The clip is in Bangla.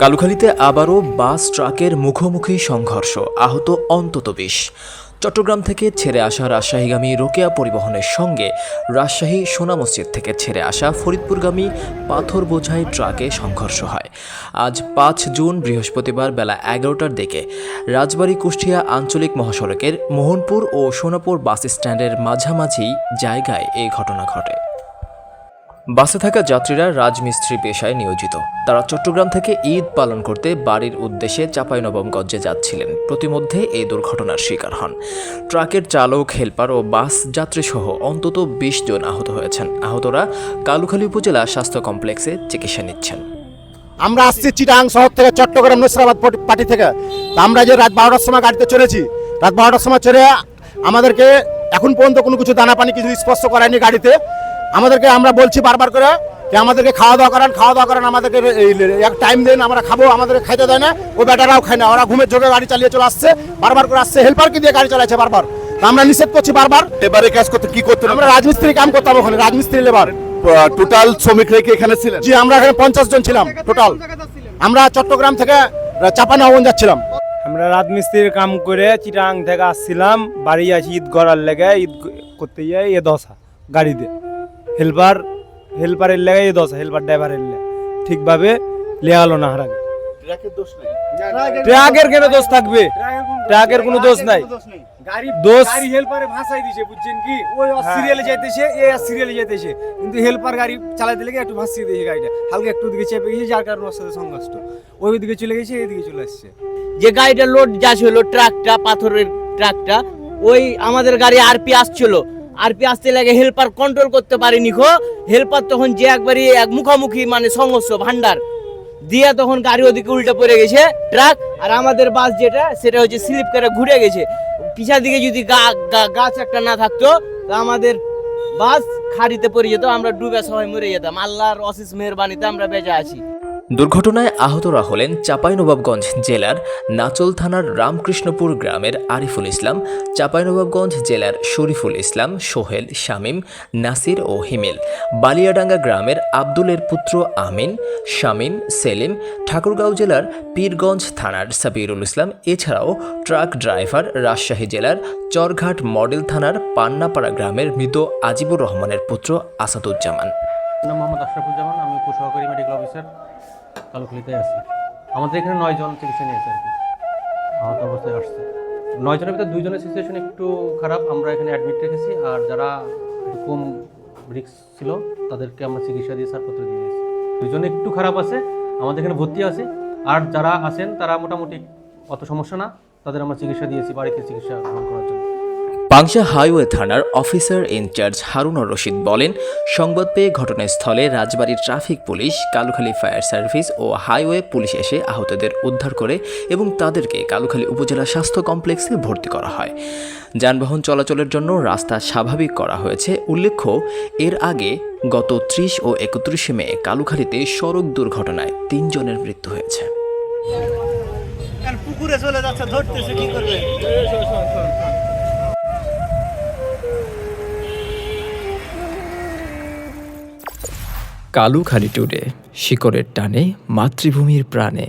কালুখালীতে আবারও বাস ট্রাকের মুখোমুখি সংঘর্ষ, আহত অন্তত বিশ। চট্টগ্রাম থেকে ছেড়ে আসা রাজশাহীগামী রোকেয়া পরিবহনের সঙ্গে রাজশাহী সোনা মসজিদ থেকে ছেড়ে আসা ফরিদপুরগামী পাথর বোঝাই ট্রাকে সংঘর্ষ হয়। আজ পাঁচ জুন বৃহস্পতিবার বেলা এগারোটার দিকে রাজবাড়ী কুষ্টিয়া আঞ্চলিক মহাসড়কের মোহনপুর ও সোনাপুর বাস স্ট্যান্ডের মাঝামাঝি জায়গায় এই ঘটনা ঘটে। বাসে থাকা যাত্রীরা রাজমিস্ত্রি পেশায় নিয়োজিত। তারা চট্টগ্রাম থেকে ঈদ পালন করতে বাড়ির উদ্দেশ্যে চাঁপাইনবমগঞ্জে যাচ্ছিলেন। প্রতিমধ্যে এই দুর্ঘটনার শিকার হন। ট্রাকের চালক, হেলপার ও বাস যাত্রী সহ অন্তত বিশ জন আহত হয়েছেন। আহতরা কালুখালী উপজেলা স্বাস্থ্য কমপ্লেক্সে চিকিৎসা নিচ্ছেন। আমরা আসছি চিটাং শহর থেকে চট্টগ্রাম নসরাবাদ পার্টি থেকে। আমরা যে রাত বারোটার সময় গাড়িতে চলেছি রাত বারোটার সময় চলে আমাদেরকে এখন পর্যন্ত কোনো কিছু দানা পানি কিছু স্পর্শ করায়নি গাড়িতে। আমাদেরকে আমরা বলছি বারবার করে যে আমাদেরকে খাওয়া দাওয়া করান খাওয়া দাওয়া করান আমাদেরকে এই এক টাইম দেন আমরা খাব আমাদেরকে খাইতে দেয় না ও বেটারাও খায় না ওরা ঘুমের যোগে গাড়ি চালিয়ে চলে আসছে বারবার করে আসছে হেল্পারকে দিয়ে গাড়ি চালাচ্ছে বারবার। তা আমরা নিষেধ করছি বারবার। এবারে কাজ করতে কি করতে আমরা রাজমিস্ত্রি কাম করতাম ওখানে রাজমিস্ত্রি লেবার টোটাল শ্রমিকরা কি এখানে ছিলেন? জি আমরা এখানে পঞ্চাশ জন ছিলাম টোটাল আমরা চট্টগ্রাম থেকে চাপানাগঞ্জ যাচ্ছিলাম। আমরা রাজমিস্ত্রির কাম করে চিটাং থেকে আসছিলাম বাড়ি আছি ঈদ করার লেগে ঈদ করতে গিয়ে এ দশা গাড়িতে। হেল্পার হেল্পারের লেগে এ দশা হেল্পার ড্রাইভারের লেগে ঠিকভাবে লেয়ালো না হারাগে ট্রাকের কেন দোষ থাকবে? ট্রাকের কোনো দোষ নাই। দোষ গাড়ি হেল্পারে ভাষাই দিছে বুঝছেন কি? ওই সিরিয়ালে যাইতেছে এ সিরিয়ালে যাইতেছে। কিন্তু হেল্পার গাড়ি চালাতে লেগে একটু ভাসিয়ে দিয়েছে গাড়িটা। হালকা একটু দিকে চেপে গেছে যার কারণে ওর সাথে সংঘর্ষ। ওই দিকে চলে গেছে এইদিকে চলে আসছে। যে গাড়িটা লোড যাচ্ছিল ট্রাকটা পাথরের ট্রাকটা ওই আমাদের গাড়ি আরপি আসছিল। আরপি আসতে লাগে হেল্পার কন্ট্রোল করতে পারেনি খো হেল্পার তখন যে একবারই এক মুখামুখি মানে সংঘর্ষ ভান্ডার দিয়ে তখন গাড়ি ওদিকে উল্টে পড়ে গেছে, ট্রাক। আর আমাদের বাস যেটা, সেটা হচ্ছে স্লিপ করে ঘুরে গেছে। পিছার দিকে যদি গাছ একটা না থাকতো, তা আমাদের বাস খাড়িতে পড়ে যেত, আমরা ডুবে সবাই মরে যেতাম। আল্লাহর অশেষ মেহরবানিতে আমরা বেঁচে আছি। দুর্ঘটনায় আহতরা হলেন চাঁপাইনবাবগঞ্জ জেলার নাচল থানার রামকৃষ্ণপুর গ্রামের আরিফুল ইসলাম, চাঁপাইনবাবগঞ্জ জেলার শরীফুল ইসলাম, সোহেল, শামীম, নাসির ও হিমেল, বালিয়াডাঙ্গা গ্রামের আব্দুলের পুত্র আমিন, শামীম, সেলিম, ঠাকুরগাঁও জেলার পীরগঞ্জ থানার সাবিরুল ইসলাম, এছাড়াও ট্রাক ড্রাইভার রাজশাহী জেলার চরঘাট মডেল থানার পান্নাপাড়া গ্রামের মৃত আজিবুর রহমানের পুত্র আসাদুজ্জামান। নাম মোহাম্মদ আশরাফুজ্জামান, আমি উপসহকারী মেডিকেল অফিসার কালুখালিতে আছি। আমাদের এখানে নয় জন চিকিৎসা নিয়েছে আর কি। আহত অবস্থায় আসছে। নয় জনের ভিতরে দুইজনের সিচুয়েশন একটু খারাপ, আমরা এখানে অ্যাডমিট রেখেছি, আর যারা কম রিক্স ছিল, তাদেরকে আমরা চিকিৎসা দিয়ে ছাড়পত্র দিয়ে দিয়েছি। দুইজনে একটু খারাপ আছে, আমাদের এখানে ভর্তি আছে, আর যারা আছেন, তারা মোটামুটি অত সমস্যা না, তাদের আমরা চিকিৎসা দিয়েছি, বাড়িতে চিকিৎসা গ্রহণ করার জন্য। পাংশা হাইওয়ে থানার officer in charge Harunur Rashid বলেন, সংবাদ পেয়ে ঘটনাস্থলে রাজবাড়ির traffic police, Kalukhali fire service ও হাইওয়ে পুলিশ এসে আহতদের উদ্ধার করে এবং তাদেরকে কালুখালী উপজেলা স্বাস্থ্য কমপ্লেক্সে ভর্তি করা হয়। যানবাহন চলাচলের জন্য রাস্তা স্বাভাবিক করা হয়েছে। উল্লেখ্য, এর আগে গত ত্রিশ ও একত্রিশে মে কালুখালীতে সড়ক দুর্ঘটনায় তিনজনের মৃত্যু হয়েছে। পুকুরে চলে যাচ্ছে, ধরতেছে, কি করবে? কালুখালী টুরে শিকড়ের টানে মাতৃভূমির প্রাণে।